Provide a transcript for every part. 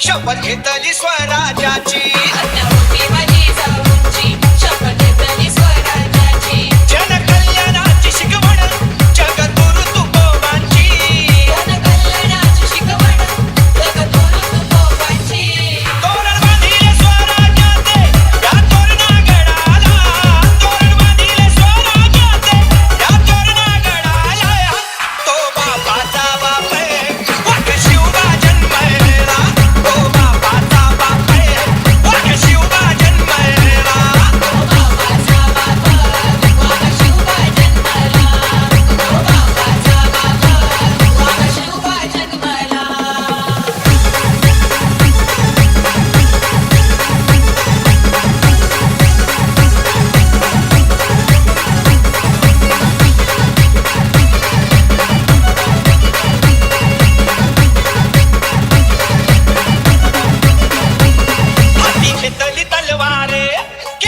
शपथ घेतली स्वराजाची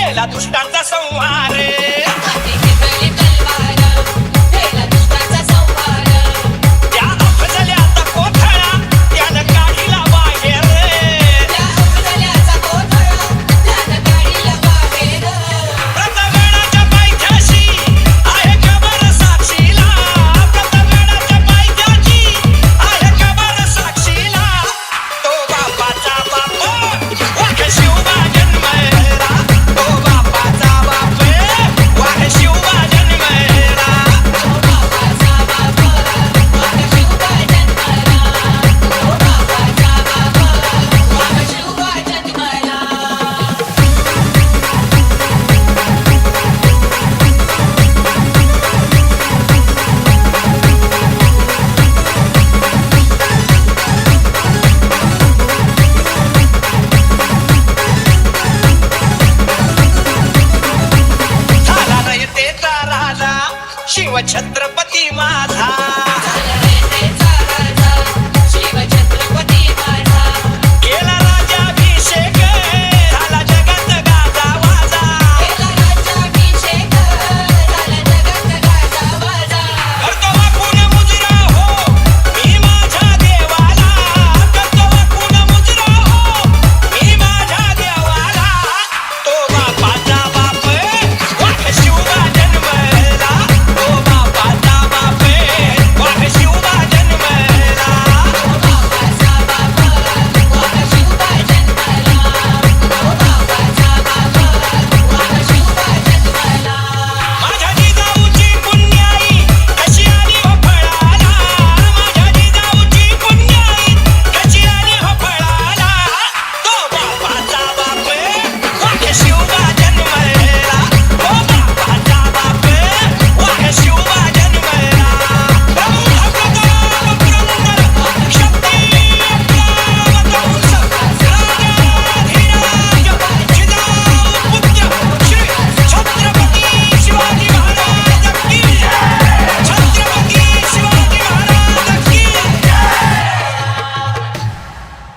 केला दुष्टांचा संहार. शिव छत्रपति माधा